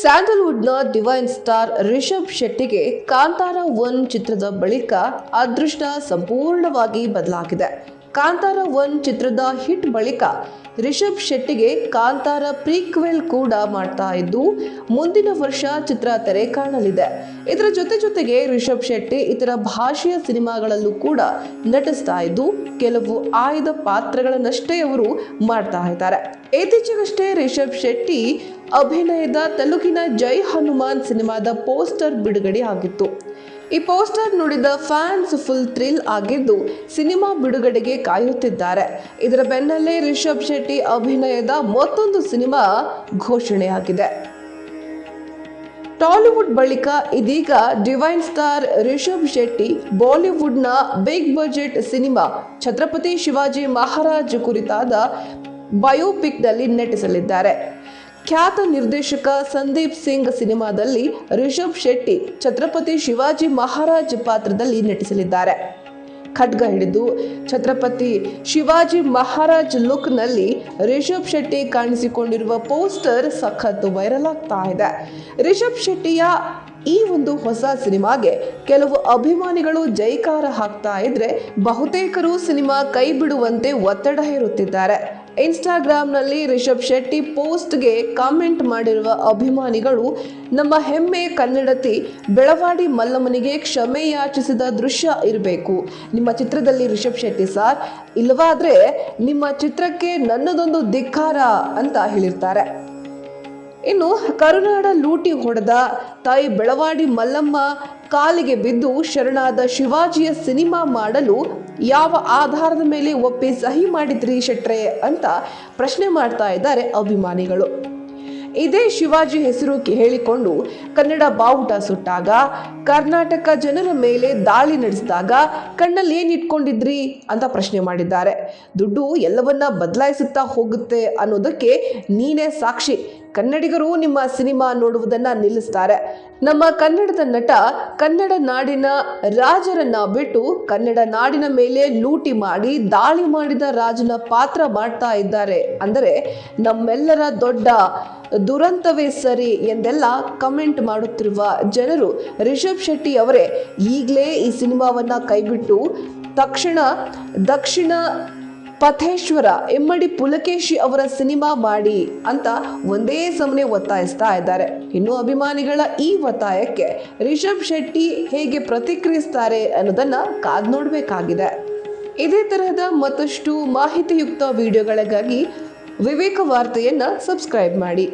ಸ್ಯಾಂಡಲ್ವುಡ್ನ divine star Rishab ಶೆಟ್ಟಿಗೆ Kantara one ಚಿತ್ರದ ಬಳಿಕ ಅದೃಷ್ಟ ಸಂಪೂರ್ಣವಾಗಿ ಬದಲಾಗಿದೆ. ಕಾಂತಾರ ಒನ್ ಚಿತ್ರದ ಹಿಟ್ ಬಳಿಕ ರಿಷಬ್ ಶೆಟ್ಟಿಗೆ ಕಾಂತಾರ ಪ್ರೀಕ್ವೆಲ್ ಕೂಡ ಮಾಡ್ತಾ ಇದ್ದು, ಮುಂದಿನ ವರ್ಷ ಚಿತ್ರ ತೆರೆ ಕಾಣಲಿದೆ. ಇದರ ಜೊತೆ ಜೊತೆಗೆ ರಿಷಬ್ ಶೆಟ್ಟಿ ಇತರ ಭಾಷೆಯ ಸಿನಿಮಾಗಳಲ್ಲೂ ಕೂಡ ನಟಿಸ್ತಾ ಇದ್ದು, ಕೆಲವು ಆಯ್ದ ಪಾತ್ರಗಳನ್ನಷ್ಟೇ ಅವರು ಮಾಡ್ತಾ ಇದ್ದಾರೆ. ಇತ್ತೀಚೆಗಷ್ಟೇ ರಿಷಬ್ ಶೆಟ್ಟಿ ಅಭಿನಯದ ತೆಲುಗಿನ ಜೈ ಹನುಮಾನ್ ಸಿನಿಮಾದ ಪೋಸ್ಟರ್ ಬಿಡುಗಡೆ ಆಗಿತ್ತು. ಈ ಪೋಸ್ಟರ್ ನೋಡಿದ ಫ್ಯಾನ್ಸ್ ಫುಲ್ ಥ್ರಿಲ್ ಆಗಿದ್ದು ಸಿನಿಮಾ ಬಿಡುಗಡೆಗೆ ಕಾಯುತ್ತಿದ್ದಾರೆ. ಇದರ ಬೆನ್ನಲ್ಲೇ ರಿಷಬ್ ಶೆಟ್ಟಿ ಅಭಿನಯದ ಮತ್ತೊಂದು ಸಿನಿಮಾ ಘೋಷಣೆಯಾಗಿದೆ. ಟಾಲಿವುಡ್ ಬಳಿಕ ಇದೀಗ ಡಿವೈನ್ ಸ್ಟಾರ್ ರಿಷಬ್ ಶೆಟ್ಟಿ ಬಾಲಿವುಡ್ನ big budget cinema Chhatrapati Shivaji Maharaj ಕುರಿತಾದ ಬಯೋಪಿಕ್ನಲ್ಲಿ ನಟಿಸಲಿದ್ದಾರೆ. ಖ್ಯಾತ ನಿರ್ದೇಶಕ ಸಂದೀಪ್ ಸಿಂಗ್ ಸಿನಿಮಾದಲ್ಲಿ ರಿಷಬ್ ಶೆಟ್ಟಿ, ಛತ್ರಪತಿ ಶಿವಾಜಿ ಮಹಾರಾಜ್ ಪಾತ್ರದಲ್ಲಿ ನಟಿಸಲಿದ್ದಾರೆ. ಖಡ್ಗ ಹಿಡಿದು ಛತ್ರಪತಿ ಶಿವಾಜಿ ಮಹಾರಾಜ್ ಲುಕ್ನಲ್ಲಿ ರಿಷಬ್ ಶೆಟ್ಟಿ ಕಾಣಿಸಿಕೊಂಡಿರುವ ಪೋಸ್ಟರ್ ಸಖತ್ ವೈರಲ್ ಆಗ್ತಾ ಇದೆ. ರಿಷಬ್ ಶೆಟ್ಟಿಯ ಈ ಒಂದು ಹೊಸ ಸಿನಿಮಾಗೆ ಕೆಲವು ಅಭಿಮಾನಿಗಳು ಜೈಕಾರ ಹಾಕ್ತಾ ಇದ್ರೆ ಬಹುತೇಕರು ಸಿನಿಮಾ ಕೈ ಬಿಡುವಂತೆ ಒತ್ತಡ ಹೇರುತ್ತಿದ್ದಾರೆ. ಇನ್ಸ್ಟಾಗ್ರಾಂನಲ್ಲಿ ರಿಷಬ್ ಶೆಟ್ಟಿ ಪೋಸ್ಟ್ಗೆ ಕಾಮೆಂಟ್ ಮಾಡಿರುವ ಅಭಿಮಾನಿಗಳು, ನಮ್ಮ ಹೆಮ್ಮೆ ಕನ್ನಡತಿ ಬೆಳವಾಡಿ ಮಲ್ಲಮ್ಮನಿಗೆ ಕ್ಷಮೆ ಯಾಚಿಸಿದ ದೃಶ್ಯ ಇರಬೇಕು. ನಿಮ್ಮ ಚಿತ್ರದಲ್ಲಿ ರಿಷಬ್ ಶೆಟ್ಟಿ ಸಾರ್, ಇಲ್ಲವಾದರೆ ನಿಮ್ಮ ಚಿತ್ರಕ್ಕೆ ನನ್ನದೊಂದು ಧಿಕ್ಕಾರ ಅಂತ ಹೇಳಿರ್ತಾರೆ. ಇನ್ನು ಕರುನಾಡ ಲೂಟಿ ಹೊಡೆದ ತಾಯಿ ಬೆಳವಾಡಿ ಮಲ್ಲಮ್ಮ ಕಾಲಿಗೆ ಬಿದ್ದು ಶರಣಾದ ಶಿವಾಜಿಯ ಸಿನಿಮಾ ಮಾಡಲು ಯಾವ ಆಧಾರದ ಮೇಲೆ ಒಪ್ಪಿ ಸಹಿ ಮಾಡಿದ್ರಿ ಶೆಟ್ರೆ ಅಂತ ಪ್ರಶ್ನೆ ಮಾಡ್ತಾ ಇದ್ದಾರೆ ಅಭಿಮಾನಿಗಳು. ಇದೇ ಶಿವಾಜಿ ಹೆಸರು ಹೇಳಿಕೊಂಡು ಕನ್ನಡ ಬಾವುಟ ಸುಟ್ಟಾಗ, ಕರ್ನಾಟಕ ಜನರ ಮೇಲೆ ದಾಳಿ ನಡೆಸಿದಾಗ ಕಣ್ಣಲ್ಲಿ ಏನಿಟ್ಕೊಂಡಿದ್ರಿ ಅಂತ ಪ್ರಶ್ನೆ ಮಾಡಿದ್ದಾರೆ. ದುಡ್ಡು ಎಲ್ಲವನ್ನ ಬದಲಾಯಿಸುತ್ತಾ ಹೋಗುತ್ತೆ ಅನ್ನೋದಕ್ಕೆ ನೀನೇ ಸಾಕ್ಷಿ. ಕನ್ನಡಿಗರು ನಿಮ್ಮ ಸಿನಿಮಾ ನೋಡುವುದನ್ನ ನಿಲ್ಲಿಸ್ತಾರೆ. ನಮ್ಮ ಕನ್ನಡದ ನಟ ಕನ್ನಡ ನಾಡಿನ ರಾಜರನ್ನ ಬಿಟ್ಟು ಕನ್ನಡ ನಾಡಿನ ಮೇಲೆ ಲೂಟಿ ಮಾಡಿ ದಾಳಿ ಮಾಡಿದ ರಾಜನ ಪಾತ್ರ ಮಾಡ್ತಾ ಇದ್ದಾರೆ. ಅಂದರೆ ನಮ್ಮೆಲ್ಲರ ದೊಡ್ಡ ದುರಂತವೇ ಸರಿ ಎಂದೆಲ್ಲ ಕಮೆಂಟ್ ಮಾಡುತ್ತಿರುವ ಜನರು ರಿಷಬ್ ಶೆಟ್ಟಿ ಅವರೇ, ಈಗಲೇ ಈ ಸಿನಿಮಾವನ್ನ ಕೈಬಿಟ್ಟು ತಕ್ಷಣ ದಕ್ಷಿಣ ಪಥೇಶ್ವರ, ಎಮ್ಮಡಿ ಪುಲಕೇಶಿ ಅವರ ಸಿನಿಮಾ ಮಾಡಿ ಅಂತ ಒಂದೇ ಸಮನೆ ಒತ್ತಾಯಿಸ್ತಾ ಇದ್ದಾರೆ. ಇನ್ನು ಅಭಿಮಾನಿಗಳ ಈ ಒತ್ತಾಯಕ್ಕೆ ರಿಷಬ್ ಶೆಟ್ಟಿ ಹೇಗೆ ಪ್ರತಿಕ್ರಿಯಿಸ್ತಾರೆ ಅನ್ನೋದನ್ನ ಕಾದ್ ನೋಡಬೇಕಾಗಿದೆ. ಇದೇ ತರಹದ ಮತ್ತಷ್ಟು ಮಾಹಿತಿಯುಕ್ತ ವಿಡಿಯೋಗಳಿಗಾಗಿ ವಿವೇಕ ವಾರ್ತೆಯನ್ನ ಸಬ್ಸ್ಕ್ರೈಬ್ ಮಾಡಿ.